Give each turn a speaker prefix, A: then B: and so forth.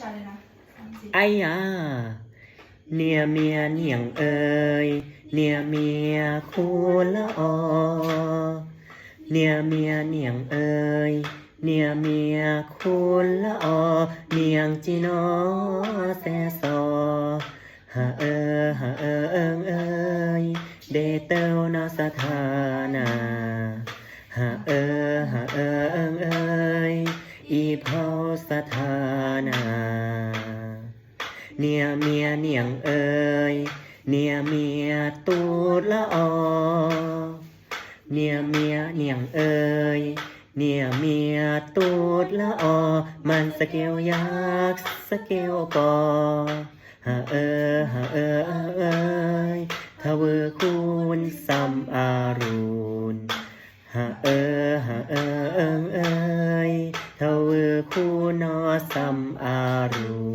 A: ชาเลยนะ
B: ไอ้ยาเนียเมียเนียงเอ่ยเนียเมียคูละออเนียเมียเนียงเอ่ยเนียเมียคูละออเนียงจีนอแซซอฮะเออฮะเออเอิงเอ่ยเดเตวนาสถานาฮะเออฮะเออเอิงเอ่ยอีเผาสถานา เนี่ยเมียเนียงเอ่ยเนี่ยเมียตูดละออเนี่ยเมียเนียงเอ่ยเนี่ยเมียตูดละออ มันสเกลยักสเกลกอฮะเออฮะเออเออเอยทะเวอคูณซัมอารุณฮะเออฮะเออเอิงเอยทะเวอคูนอซัมอารุณ